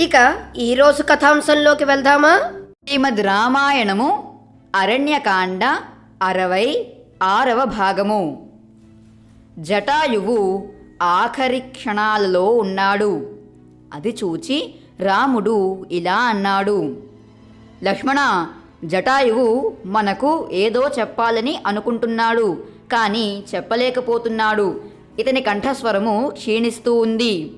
ఇక ఈరోజు కథాంశంలోకి వెళ్దామా? శ్రీమద్ రామాయణము అరణ్యకాండ అరవై ఆరవ భాగము. జటాయువు ఆఖరి క్షణాలలో ఉన్నాడు. అది చూచి రాముడు ఇలా అన్నాడు. లక్ష్మణ జటాయువు మనకు ఏదో చెప్పాలని అనుకుంటున్నాడు కానీ చెప్పలేకపోతున్నాడు. ఇతని కంఠస్వరము క్షీణిస్తూ ఉంది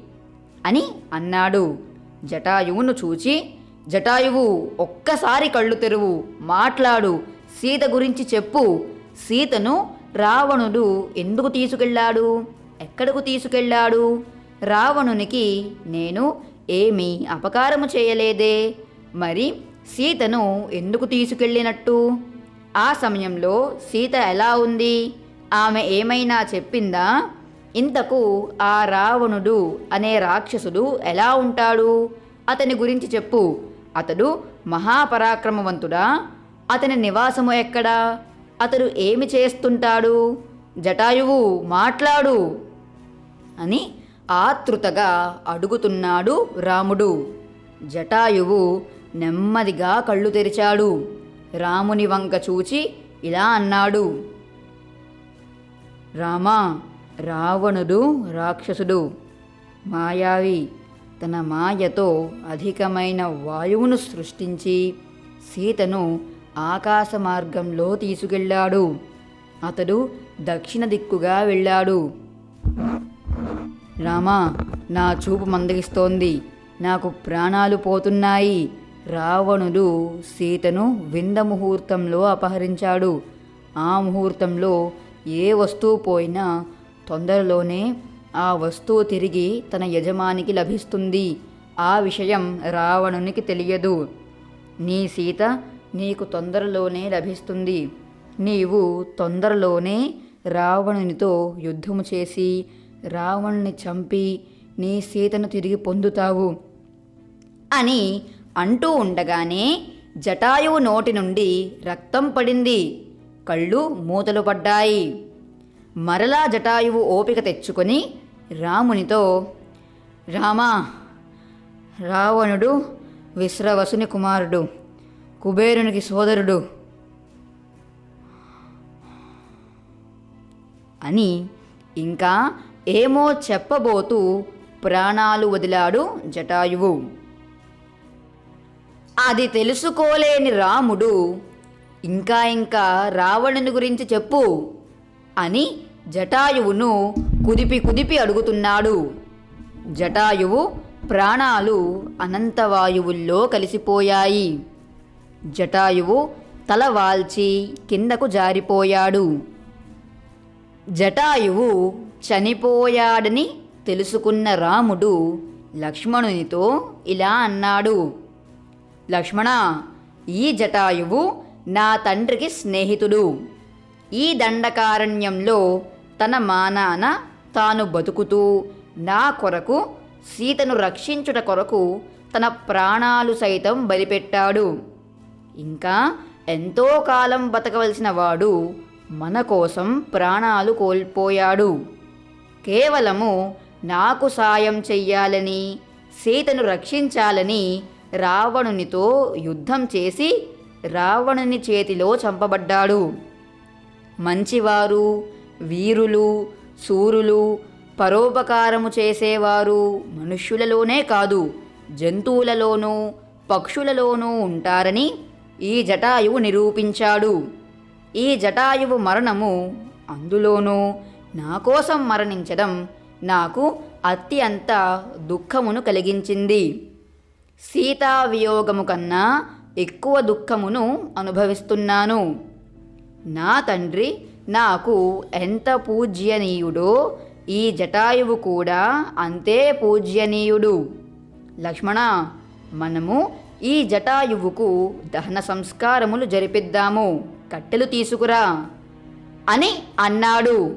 అని అన్నాడు. జటాయువును చూచి జటాయువు ఒక్కసారి కళ్ళు తెరువు మాట్లాడు సీత గురించి చెప్పు సీతను రావణుడు ఎందుకు తీసుకెళ్ళాడు? ఎక్కడకు తీసుకెళ్ళాడు? రావణునికి నేను ఏమీ అపకారము చేయలేదే మరి సీతను ఎందుకు తీసుకెళ్ళినట్టు? ఆ సమయంలో సీత ఎలా ఉంది? ఆమె ఏమైనా చెప్పిందా? ఇంతకు ఆ రావణుడు అనే రాక్షసుడు ఎలా ఉంటాడు? అతని గురించి చెప్పు. అతడు మహాపరాక్రమవంతుడా? అతని నివాసము ఎక్కడా? అతడు ఏమి చేస్తుంటాడు? జటాయువు మాట్లాడు అని ఆతృతగా అడుగుతున్నాడు రాముడు. జటాయువు నెమ్మదిగా కళ్ళు తెరిచాడు. రాముని వంక చూచి ఇలా అన్నాడు. రామా రావణుడు రాక్షసుడు మాయావి తన మాయతో అధికమైన వాయువును సృష్టించి సీతను ఆకాశ మార్గంలో తీసుకెళ్ళాడు. అతడు దక్షిణ దిక్కుగా వెళ్ళాడు. రామా నా చూపు మందగిస్తోంది. నాకు ప్రాణాలు పోతున్నాయి. రావణుడు సీతను వింద ముహూర్తంలో అపహరించాడు. ఆ ముహూర్తంలో ఏ వస్తువు పోయినా తొందరలోనే ఆ వస్తువు తిరిగి తన యజమానికి లభిస్తుంది. ఆ విషయం రావణునికి తెలియదు. నీ సీత నీకు తొందరలోనే లభిస్తుంది. నీవు తొందరలోనే రావణునితో యుద్ధము చేసి రావణుని చంపి నీ సీతను తిరిగి పొందుతావు అని అంటూ ఉండగానే జటాయువు నోటి నుండి రక్తం పడింది. కళ్ళు మూతలు పడ్డాయి. మరలా జటాయువు ఓపిక తెచ్చుకొని రామునితో రామా రావణుడు విశ్రవసుని కుమారుడు కుబేరునికి సోదరుడు అని ఇంకా ఏమో చెప్పబోతూ ప్రాణాలు వదిలాడు జటాయువు. అది తెలుసుకోలేని రాముడు ఇంకా ఇంకా రావణుని గురించి చెప్పు. అని జటాయువును కుదిపి కుదిపి అడుగుతున్నాడు. జటాయువు ప్రాణాలు అనంతవాయువుల్లో కలిసిపోయాయి. జటాయువు తల వాల్చి కిందకు జారిపోయాడు. జటాయువు చనిపోయాడని తెలుసుకున్న రాముడు లక్ష్మణునితో ఇలా అన్నాడు. లక్ష్మణ ఈ జటాయువు నా తండ్రికి స్నేహితుడు. ఈ దండకారణ్యంలో తన మానాన తాను బతుకుతూ నా కొరకు సీతను రక్షించుట కొరకు తన ప్రాణాలు సైతం బలిపెట్టాడు. ఇంకా ఎంతో కాలం బతకవలసిన వాడు మన కోసం ప్రాణాలు కోల్పోయాడు. కేవలము నాకు సాయం చెయ్యాలని సీతను రక్షించాలని రావణునితో యుద్ధం చేసి రావణుని చేతిలో చంపబడ్డాడు. మంచివారు వీరులు శూరులు పరోపకారము చేసేవారు మనుష్యులలోనే కాదు జంతువులలోనూ పక్షులలోనూ ఉంటారని ఈ జటాయువు నిరూపించాడు. ఈ జటాయువు మరణము అందులోనూ నా కోసం మరణించడం నాకు అత్యంత దుఃఖమును కలిగించింది. సీతా వియోగము కన్నా ఎక్కువ దుఃఖమును అనుభవిస్తున్నాను. నా తండ్రి నాకు ఎంత పూజ్యనీయుడో ఈ జటాయువు కూడా అంతే పూజ్యనీయుడు. లక్ష్మణ మనము ఈ జటాయువుకు దహన సంస్కారములు జరిపిద్దాము. కట్టెలు తీసుకురా అని అన్నాడు.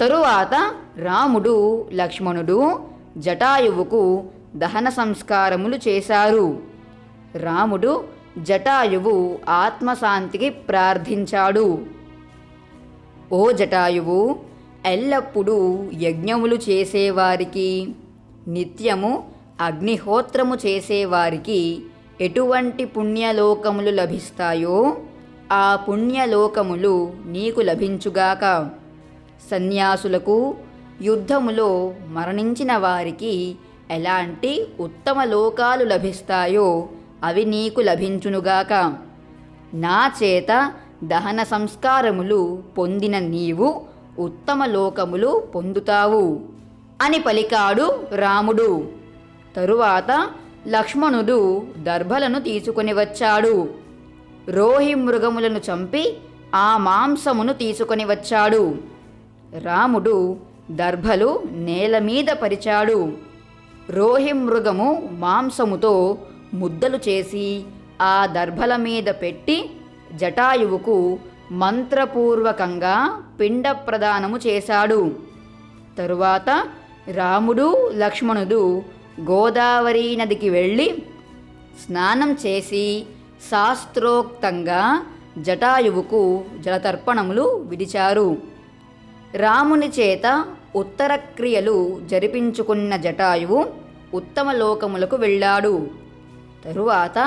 తరువాత రాముడు లక్ష్మణుడు జటాయువుకు దహన సంస్కారములు చేశారు. రాముడు జటాయువు ఆత్మశాంతికి ప్రార్థించాడు. ఓ జటాయువు ఎల్లప్పుడూ యజ్ఞములు చేసేవారికి నిత్యము అగ్నిహోత్రము చేసేవారికి ఎటువంటి పుణ్యలోకములు లభిస్తాయో ఆ పుణ్యలోకములు నీకు లభించుగాక. సన్యాసులకు యుద్ధములో మరణించిన వారికి ఎలాంటి ఉత్తమ లోకాలు లభిస్తాయో అవి నీకు లభించునుగాక. నా చేత దహన సంస్కారములు పొందిన నీవు ఉత్తమ లోకములు పొందుతావు అని పలికాడు రాముడు. తరువాత లక్ష్మణుడు దర్భలను తీసుకుని వచ్చాడు. రోహి మృగములను చంపి ఆ మాంసమును తీసుకొని వచ్చాడు. రాముడు దర్భలు నేల మీద పరిచాడు. రోహి మృగము మాంసముతో ముద్దలు చేసి ఆ దర్భల మీద పెట్టి జటాయువుకు మంత్రపూర్వకంగా పిండ ప్రదానము చేశాడు. తరువాత రాముడు లక్ష్మణుడు గోదావరి నదికి వెళ్ళి స్నానం చేసి శాస్త్రోక్తంగా జటాయువుకు జలతర్పణములు విడిచారు రాముని చేత ఉత్తరక్రియలు జరిపించుకున్న జటాయువు ఉత్తమ లోకములకు వెళ్ళాడు. తరువాత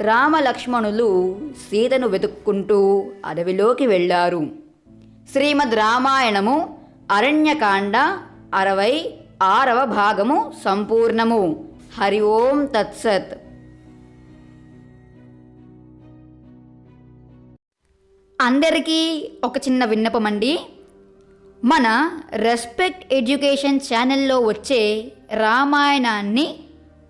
రామలక్ష్మణులు సీతను వెతుక్కుంటూ అడవిలోకి వెళ్ళారు. శ్రీమద్ రామాయణము అరణ్యకాండ అరవై ఆరవ భాగము సంపూర్ణము. హరి ఓం తత్సత్. అందరికీ ఒక చిన్న విన్నపం అండి. మన రెస్పెక్ట్ ఎడ్యుకేషన్ ఛానల్లో వచ్చే రామాయణాన్ని